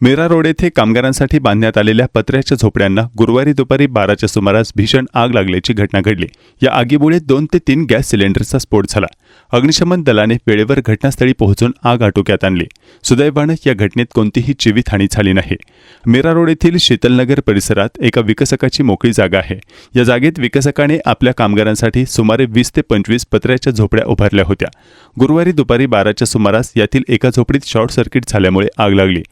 मेरा रोड येथे कामगारांसाठी बांधण्यात आलेल्या पत्र्याच्या झोपड्यांना गुरुवारी दुपारी बाराच्या सुमारास भीषण आग लागल्याची घटना घडली. या आगीमुळे दोन ते तीन गॅस सिलेंडरचा स्फोट झाला. अग्निशमन दलाने वेळेवर घटनास्थळी पोहोचून आग आटोक्यात आणली. सुदैवानं या घटनेत कोणतीही जीवितहानी झाली नाही. मेरा रोड येथील शीतलनगर परिसरात एका विकसकाची मोकळी जागा आहे. या जागेत विकसकाने आपल्या कामगारांसाठी सुमारे वीस ते पंचवीस पत्र्याच्या झोपड्या उभारल्या होत्या. गुरुवारी दुपारी बाराच्या सुमारास यातील एका झोपडीत शॉर्ट सर्किट झाल्यामुळे आग लागली.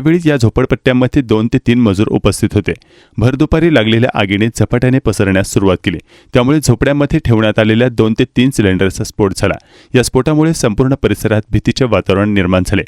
त्यावेळी या झोपडपट्ट्यांमध्ये दोन ते तीन मजूर उपस्थित होते. भर दुपारी लागलेल्या आगीने झपाट्याने पसरण्यास सुरुवात केली. त्यामुळे झोपड्यांमध्ये ठेवण्यात आलेल्या दोन ते तीन सिलेंडरचा स्फोट झाला. या स्फोटामुळे संपूर्ण परिसरात भीतीचे वातावरण निर्माण झाले.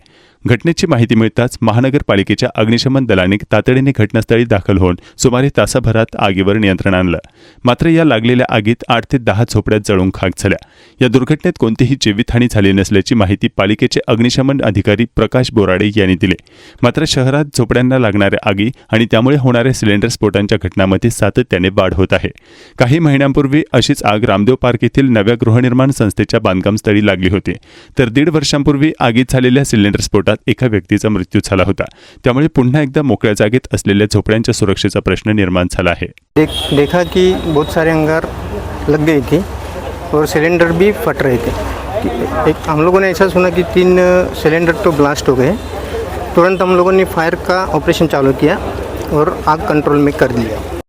घटनेची माहिती मिळताच महानगरपालिकेच्या अग्निशमन दलाने तातडीने घटनास्थळी दाखल होऊन सुमारे तासाभरात आगीवर नियंत्रण आणलं. मात्र या लागलेल्या आगीत आठ ते दहा झोपड्यात जळून खाक झाल्या. या दुर्घटनेत कोणतीही जीवितहानी झाली नसल्याची माहिती पालिकेचे अग्निशमन अधिकारी प्रकाश बोराडे यांनी दिली. मात्र शहरात झोपड्यांना लागणाऱ्या आगी आणि त्यामुळे होणाऱ्या सिलेंडर स्फोटांच्या घटनांमध्ये सातत्याने वाढ होत आहे. काही महिन्यांपूर्वी अशीच आग रामदेव पार्क येथील नव्या गृहनिर्माण संस्थेच्या बांधकामस्थळी लागली होती. तर दीड वर्षांपूर्वी आगीत झालेल्या सिलेंडर स्फोटात एका व्यक्तीचा मृत्यू झाला होता. त्यामुळे पुन्हा एकदा मोकळ्या जागेत असलेल्या झोपड्यांच्या सुरक्षेचा प्रश्न निर्माण झाला आहे. देख देखा की बहुत सारे अंगार लग गई थी और सिलेंडर भी फट रहे थे. एक हम लोगों ने ऐसा सुना कि तीन सिलेंडर तो ब्लास्ट हो गए तुरंत हम लोगों ने फायर का ऑपरेशन चालू किया और आग कंट्रोल में कर लिया